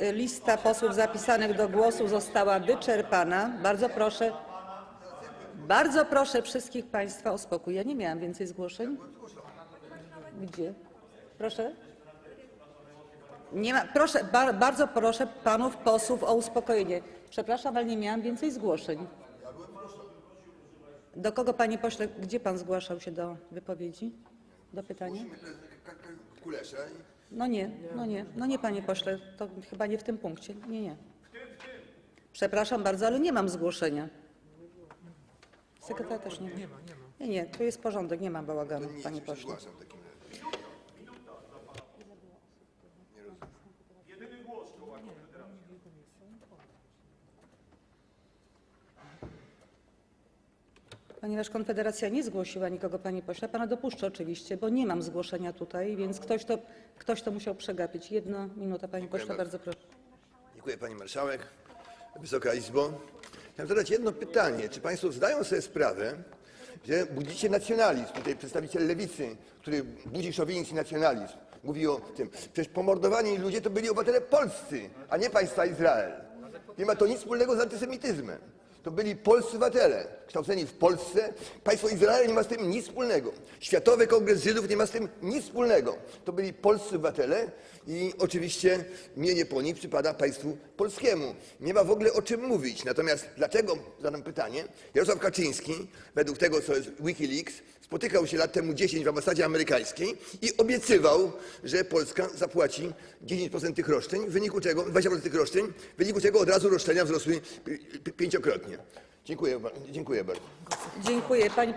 lista posłów zapisanych do głosu została wyczerpana. Bardzo proszę, bardzo proszę wszystkich Państwa o spokój. Ja nie miałam więcej zgłoszeń. Gdzie? Proszę. Nie ma, proszę, bar, bardzo proszę panów posłów o uspokojenie. Przepraszam, ale nie miałam więcej zgłoszeń. Do kogo, panie pośle, gdzie pan zgłaszał się do wypowiedzi? Do pytania? Kulesza. No nie, no nie, no nie, panie pośle, to chyba nie w tym punkcie. Nie, nie. Przepraszam bardzo, ale nie mam zgłoszenia. Sekretarz też nie ma. Nie, nie, tu jest porządek, nie ma bałaganu, Nie, panie nie pośle. zgłaszam w takim Ponieważ Konfederacja nie zgłosiła nikogo, panie pośle, pana dopuszczę oczywiście, bo nie mam zgłoszenia tutaj, więc ktoś to, ktoś to musiał przegapić. Jedna minuta, panie pośle, bardzo. bardzo proszę. Dziękuję Pani Marszałek. Wysoka Izbo. Chciałem zadać jedno pytanie. Czy Państwo zdają sobie sprawę, że budzicie nacjonalizm? Tutaj przedstawiciel lewicy, który budzi szowinizm i nacjonalizm, mówi o tym. Przecież pomordowani ludzie to byli obywatele polscy, a nie państwa Izrael. Nie ma to nic wspólnego z antysemityzmem. To byli polscy obywatele, kształceni w Polsce. Państwo Izrael nie ma z tym nic wspólnego. Światowy Kongres Żydów nie ma z tym nic wspólnego. To byli polscy obywatele i oczywiście mienie po nich przypada państwu polskiemu. Nie ma w ogóle o czym mówić. Natomiast dlaczego, zadam pytanie, Jarosław Kaczyński, według tego, co jest Wikileaks, spotykał się lat temu 10 w ambasadzie amerykańskiej i obiecywał, że Polska zapłaci 10% tych roszczeń, w wyniku czego, 20% tych roszczeń, w wyniku czego od razu roszczenia wzrosły pi- pi- pięciokrotnie. Dziękuję, dziękuję bardzo. Dziękuję. Pani